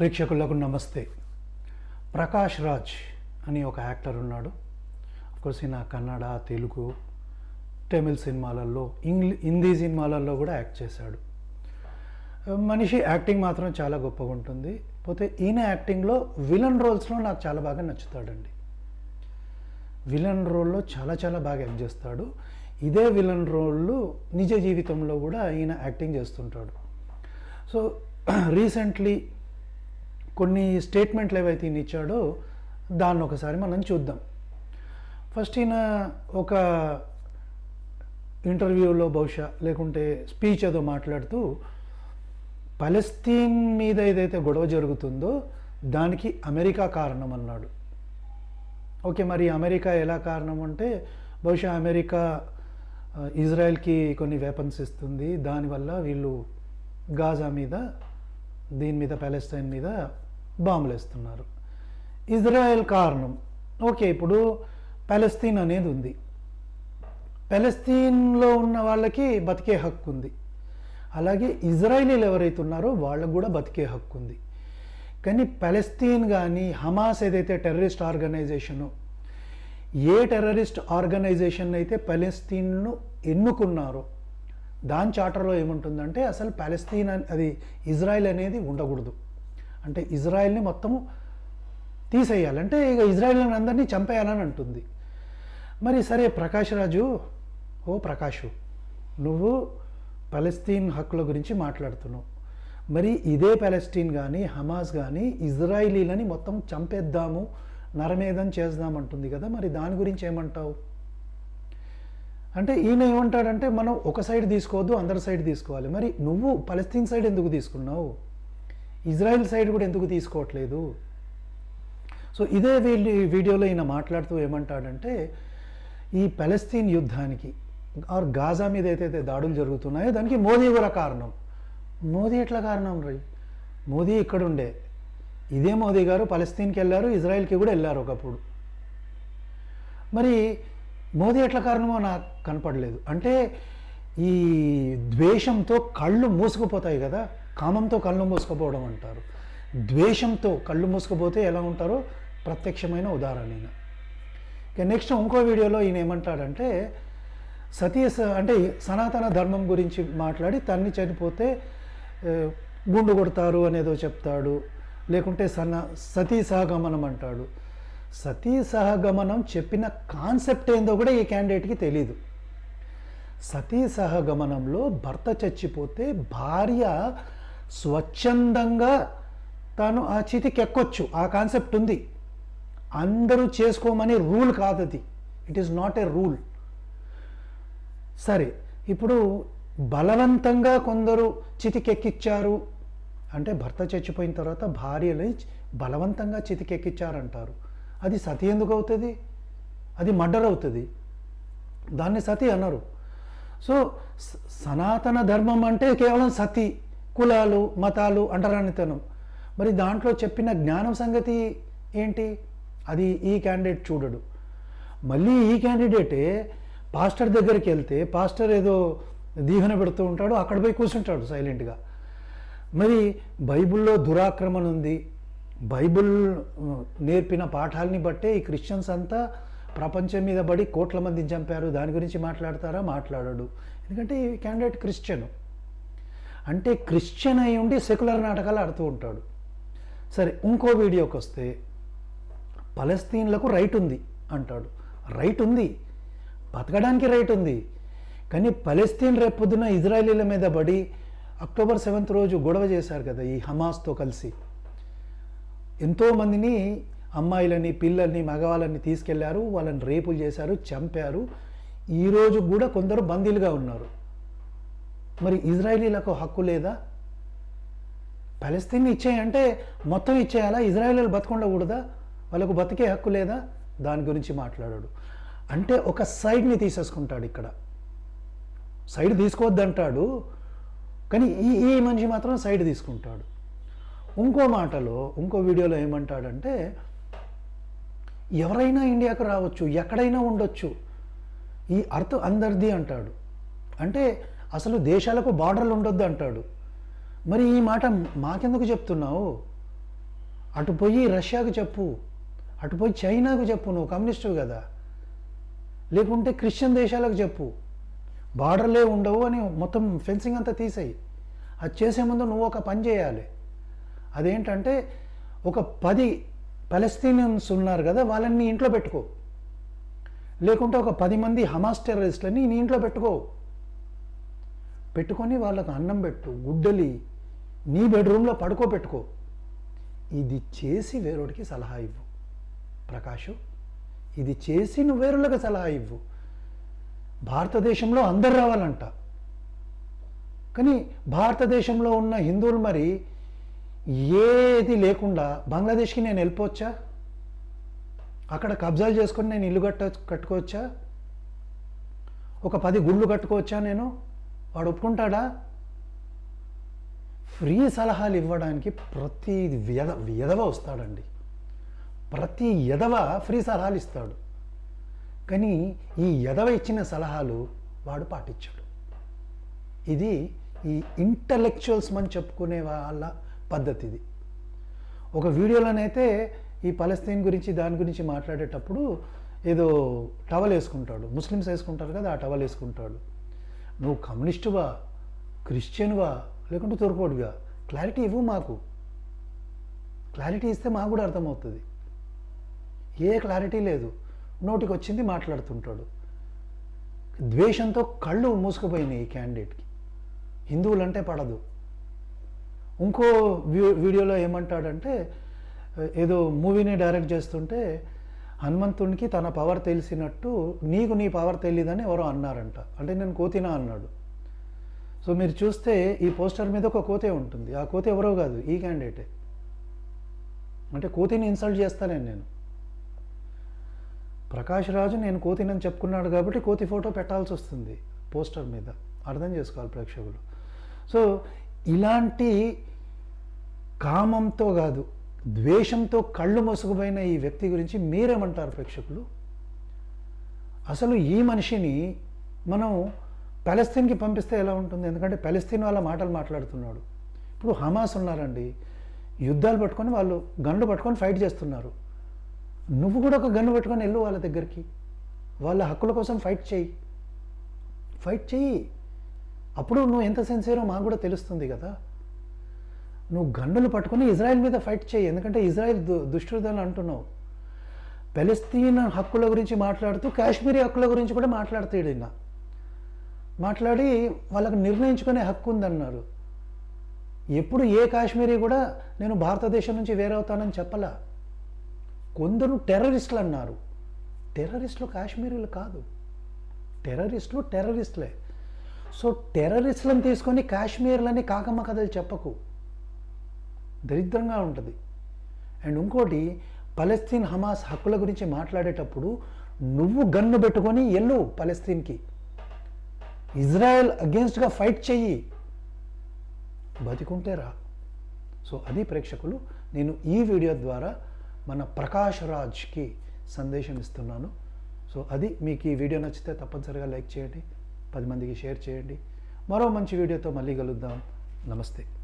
ప్రేక్షకులకు నమస్తే. ప్రకాష్ రాజ్ అని ఒక యాక్టర్ ఉన్నాడు. కోర్స్ ఈయన కన్నడ తెలుగు తమిళ్ సినిమాలలో ఇంగ్లీ హిందీ సినిమాలలో కూడా యాక్ట్ చేశాడు. మనిషి యాక్టింగ్ మాత్రం చాలా గొప్పగా ఉంటుంది. పోతే ఈయన యాక్టింగ్లో విలన్ రోల్స్లో నాకు చాలా బాగా నచ్చుతాడండి. విలన్ రోల్లో చాలా చాలా బాగా యాక్ట్ చేస్తాడు. ఇదే విలన్ రోళ్ళు నిజ జీవితంలో కూడా ఈయన యాక్టింగ్ చేస్తుంటాడు. సో రీసెంట్లీ కొన్ని స్టేట్మెంట్లు ఏవైతే ఈయన ఇచ్చాడో దాన్ని ఒకసారి మనం చూద్దాం. ఫస్ట్ ఈయన ఒక ఇంటర్వ్యూలో బహుశా లేకుంటే స్పీచ్ ఏదో మాట్లాడుతూ పలస్తీన్ మీద ఏదైతే గొడవ జరుగుతుందో దానికి అమెరికా కారణం అన్నాడు. ఓకే మరి అమెరికా ఎలా కారణం అంటే బహుశా అమెరికా ఇజ్రాయెల్కి కొన్ని వెపన్స్ ఇస్తుంది దానివల్ల వీళ్ళు గాజా మీద దీని మీద పాలెస్తైన్ మీద బాంబులేస్తున్నారు. ఇజ్రాయెల్ కారణం. ఓకే ఇప్పుడు పాలస్తీన్ అనేది ఉంది. పాలస్తీన్లో ఉన్న వాళ్ళకి బతికే హక్కు ఉంది. అలాగే ఇజ్రాయిలీలు ఎవరైతే ఉన్నారో వాళ్ళకు కూడా బతికే హక్కు ఉంది. కానీ పాలస్తీన్ కానీ హమాస్ ఏదైతే టెర్రరిస్ట్ ఆర్గనైజేషను ఏ టెర్రరిస్ట్ ఆర్గనైజేషన్ అయితే పాలస్తీన్ను ఎన్నుకున్నారో దాని చార్టర్లో ఏముంటుందంటే అసలు పాలస్తీన్ అది ఇజ్రాయెల్ అనేది ఉండకూడదు. అంటే ఇజ్రాయెల్ని మొత్తము తీసేయాలి. అంటే ఇక ఇజ్రాయెల్ అందరినీ చంపేయాలని అంటుంది. మరి సరే ప్రకాష్ రాజు ఓ ప్రకాషు నువ్వు పలస్తీన్ హక్కుల గురించి మాట్లాడుతున్నావు. మరి ఇదే పాలస్తీన్ కానీ హమాస్ కానీ ఇజ్రాయిలీలని మొత్తం చంపేద్దాము నరమేధం చేద్దామంటుంది కదా మరి దాని గురించి ఏమంటావు? అంటే ఈయన ఏమంటాడంటే మనం ఒక సైడ్ తీసుకోవద్దు అందరి సైడ్ తీసుకోవాలి. మరి నువ్వు పలస్తీన్ సైడ్ ఎందుకు తీసుకున్నావు? ఇజ్రాయెల్ సైడ్ కూడా ఎందుకు తీసుకోవట్లేదు? సో ఇదే వీళ్ళు వీడియోలో ఈయన మాట్లాడుతూ ఏమంటాడంటే ఈ పలస్తీన్ యుద్ధానికి ఆర్ గాజా మీద ఏదైతే దాడులు జరుగుతున్నాయో దానికి మోదీ కూడా కారణం. మోదీ ఎట్లా కారణం రై? మోదీ ఇక్కడుండే. ఇదే మోదీ గారు పలస్తీన్కి వెళ్ళారు ఇజ్రాయెల్కి కూడా వెళ్ళారు ఒకప్పుడు. మరి మోదీ ఎట్లా కారణమో నాకు కనపడలేదు. అంటే ఈ ద్వేషంతో కళ్ళు మూసుకుపోతాయి కదా. కామంతో కళ్ళు మూసుకుపోవడం అంటారు. ద్వేషంతో కళ్ళు మూసుకుపోతే ఎలా ఉంటారో ప్రత్యక్షమైన ఉదాహరణ ఈయన. ఇక నెక్స్ట్ ఇంకో వీడియోలో ఈయన ఏమంటాడంటే సతీ స- అంటే సనాతన ధర్మం గురించి మాట్లాడి తన్ని చనిపోతే గుండు కొడతారు అనేదో చెప్తాడు. లేకుంటే సన సతీ సహగమనం అంటాడు. సతీ సహగమనం చెప్పిన కాన్సెప్ట్ ఏందో కూడా ఈ క్యాండిడేట్కి తెలీదు. సతీ సహగమనంలో భర్త చచ్చిపోతే భార్య స్వచ్ఛందంగా తాను ఆ చితికి ఎక్కొచ్చు. ఆ కాన్సెప్ట్ ఉంది. అందరూ చేసుకోమని రూల్ కాదు అది. It is not a rule సరే ఇప్పుడు బలవంతంగా కొందరు చితికెక్కిచ్చారు. అంటే భర్త చచ్చిపోయిన తర్వాత భార్యని బలవంతంగా చితికెక్కిచ్చారంటారు. అది సతి ఎందుకు అవుతుంది? అది మర్డర్ అవుతుంది. దాన్ని సతి అన్నారు. సో సనాతన ధర్మం అంటే కేవలం సతి. కులాలు మతాలు అంటరానితనం. మరి దాంట్లో చెప్పిన జ్ఞానం సంగతి ఏంటి? అది ఈ క్యాండిడేట్ చూడడు. మళ్ళీ ఈ క్యాండిడేటే పాస్టర్ దగ్గరికి వెళ్తే పాస్టర్ ఏదో దీవెన పెడుతూ ఉంటాడు అక్కడ పోయి కూర్చుంటాడు సైలెంట్గా మరి బైబిల్లో దురాక్రమణ ఉంది. బైబిల్ నేర్పిన పాఠాలని బట్టే ఈ క్రిస్టియన్స్ అంతా ప్రపంచం మీద పడి కోట్ల మందిని చంపారు. దాని గురించి మాట్లాడతారా? మాట్లాడాడు. ఎందుకంటే ఈ క్యాండిడేట్ క్రిస్టియన్. అంటే క్రిస్టియన్ అయి ఉండి సెక్యులర్ నాటకాలు ఆడుతూ ఉంటాడు. సరే ఇంకో వీడియోకి వస్తే పలస్తీన్లకు రైట్ ఉంది అంటాడు. రైట్ ఉంది. బతకడానికి రైట్ ఉంది. కానీ పలస్తీన్ రేపొద్దున ఇజ్రాయలీల మీద పడి అక్టోబర్ సెవెంత్ రోజు గొడవ చేశారు కదా ఈ హమాస్తో కలిసి. ఎంతోమందిని అమ్మాయిలని పిల్లల్ని మగవాళ్ళని తీసుకెళ్ళారు వాళ్ళని రేపులు చేశారు చంపారు. ఈరోజు కూడా కొందరు బందీలుగా ఉన్నారు. మరి ఇజ్రాయలీలకు హక్కు లేదా? పాలస్తీన్ ఇచ్చేయంటే మొత్తం ఇచ్చేయాలా? ఇజ్రాయేలీలు బతకుండకూడదా? వాళ్ళకు బతికే హక్కు లేదా? దాని గురించి మాట్లాడాడు. అంటే ఒక సైడ్ని తీసేసుకుంటాడు ఇక్కడ. సైడ్ తీసుకోవద్దంటాడు కానీ ఈ ఈ మనిషి మాత్రం సైడ్ తీసుకుంటాడు. ఇంకో మాటలో ఇంకో వీడియోలో ఏమంటాడంటే ఎవరైనా ఇండియాకు రావచ్చు ఎక్కడైనా ఉండొచ్చు ఈ అర్థం అందరిది అంటాడు. అంటే అసలు దేశాలకు బార్డర్లు ఉండొద్దు అంటాడు. మరి ఈ మాట మాకెందుకు చెప్తున్నావు? అటు పోయి రష్యాకు చెప్పు అటు పోయి చైనాకు చెప్పు నువ్వు కమ్యూనిస్టు కదా. లేకుంటే క్రిస్టియన్ దేశాలకు చెప్పు. బార్డర్లే ఉండవు అని మొత్తం ఫెన్సింగ్ అంతా తీసేయి. అది చేసే ముందు నువ్వు ఒక పని చేయాలి. అదేంటంటే ఒక పది పలస్తీనియన్స్ ఉన్నారు కదా వాళ్ళని నీ ఇంట్లో పెట్టుకో. లేకుంటే ఒక పది మంది హమాస్ టెర్రరిస్ట్లని నీ ఇంట్లో పెట్టుకో. పెట్టుకొని వాళ్ళకు అన్నం పెట్టు గుడ్డలి నీ బెడ్రూమ్లో పడుకోబెట్టుకో ఇది చేసి వేరొడికి సలహా ఇవ్వు. ప్రకాషు ఇది చేసి నువ్వు వేరులకు సలహా ఇవ్వు. భారతదేశంలో అందరు రావాలంట. కానీ భారతదేశంలో ఉన్న హిందువులు మరి ఏది లేకుండా బంగ్లాదేశ్కి నేను వెళ్ళిపోవచ్చా? అక్కడ కబ్జాలు చేసుకొని నేను ఇల్లు కట్ట కట్టుకోవచ్చా? ఒక పది గుళ్ళు కట్టుకోవచ్చా నేను? వాడు ఒప్పుకుంటాడా? ఫ్రీ సలహాలు ఇవ్వడానికి ప్రతి వ్యధ వ్యధవ వస్తాడండి. ప్రతి ఎదవ ఫ్రీ సలహాలు ఇస్తాడు. కానీ ఈ ఎదవ ఇచ్చిన సలహాలు వాడు పాటించాడు. ఇది ఈ ఇంటలెక్చువల్స్ అని చెప్పుకునే వాళ్ళ పద్ధతి ఇది ఒక వీడియోలోనైతే ఈ పలస్తీన్ గురించి దాని గురించి మాట్లాడేటప్పుడు ఏదో టవల్ వేసుకుంటాడు. ముస్లిమ్స్ వేసుకుంటారు కదా ఆ టవల్ వేసుకుంటాడు. నువ్వు కమ్యూనిస్టువా? క్రిస్టియన్వా? లేకుంటే తూర్పోడిగా క్లారిటీ ఇవ్వు మాకు. క్లారిటీ ఇస్తే మాకు కూడా అర్థమవుతుంది. ఏ క్లారిటీ లేదు. నోటికి వచ్చింది మాట్లాడుతుంటాడు. ద్వేషంతో కళ్ళు మూసుకుపోయినాయి ఈ క్యాండిడేట్కి. హిందువులంటే పడదు. ఇంకో వీ- వీడియోలో ఏమంటాడంటే ఏదో మూవీని డైరెక్ట్ చేస్తుంటే హనుమంతునికి తన పవర్ తెలిసినట్టు నీకు నీ పవర్ తెలియదని ఎవరో అన్నారంట. అంటే నేను కోతినా అన్నాడు. సో మీరు చూస్తే ఈ పోస్టర్ మీద ఒక కోతే ఉంటుంది. ఆ కోతే ఎవరో కాదు ఈ క్యాండిడేటే అంటే కోతిని ఇన్సల్ట్ చేస్తానే నేను. ప్రకాష్ రాజు నేను కోతినని చెప్పుకున్నాడు కాబట్టి కోతి ఫోటో పెట్టాల్సి వస్తుంది పోస్టర్ మీద. అర్థం చేసుకోవాలి ప్రేక్షకులు. సో ఇలాంటి కామంతో కాదు ద్వేషంతో కళ్ళు మసుగుపోయిన ఈ వ్యక్తి గురించి మీరేమంటారు ప్రేక్షకులు? అసలు ఈ మనిషిని మనం పాలస్తీన్కి పంపిస్తే ఎలా ఉంటుంది? ఎందుకంటే పాలస్తీన్ వాళ్ళ మాటలు మాట్లాడుతున్నాడు. ఇప్పుడు హమాస్ ఉన్నారండి. యుద్ధాలు పట్టుకొని వాళ్ళు గన్లు పట్టుకొని ఫైట్ చేస్తున్నారు. నువ్వు కూడా ఒక గన్ను పట్టుకొని వెళ్ళు వాళ్ళ దగ్గరికి. వాళ్ళ హక్కుల కోసం ఫైట్ చేయి. ఫైట్ చెయ్యి అప్పుడు నువ్వు ఎంత సిన్సియరో మాకు కూడా తెలుస్తుంది కదా. నువ్వు గన్నులు పట్టుకొని ఇజ్రాయెల్ మీద ఫైట్ చేయి. ఎందుకంటే ఇజ్రాయెల్ దు దుష్టుదని అంటున్నావు. పెలస్తీన్ హక్కుల గురించి మాట్లాడుతూ కాశ్మీరీ హక్కుల గురించి కూడా మాట్లాడతాడు ఈయన. మాట్లాడి వాళ్ళకు నిర్ణయించుకునే హక్కు ఉందన్నారు. ఎప్పుడు ఏ కాశ్మీరీ కూడా నేను భారతదేశం నుంచి వేరవుతానని చెప్పలా. కొందరు టెర్రరిస్టులు అన్నారు. టెర్రరిస్టులు కాశ్మీరీలు కాదు. టెర్రరిస్టులు టెర్రరిస్టులే. సో టెర్రరిస్టులను తీసుకొని కాశ్మీర్లని కాకమ్మ కథలు చెప్పకు. దరిద్రంగా ఉంటుంది. అండ్ ఇంకోటి పలస్తీన్ హమాస్ హక్కుల గురించి మాట్లాడేటప్పుడు నువ్వు గన్ను పెట్టుకొని ఎల్లు పలస్తీన్కి. ఇజ్రాయెల్ అగేన్స్ట్గా ఫైట్ చెయ్యి. బతికుంటే రా సో అది ప్రేక్షకులు నేను ఈ వీడియో ద్వారా మన ప్రకాష్ రాజ్కి సందేశం ఇస్తున్నాను. సో అది మీకు ఈ వీడియో నచ్చితే తప్పనిసరిగా లైక్ చేయండి పది మందికి షేర్ చేయండి. మరో మంచి వీడియోతో మళ్ళీ కలుద్దాం. నమస్తే.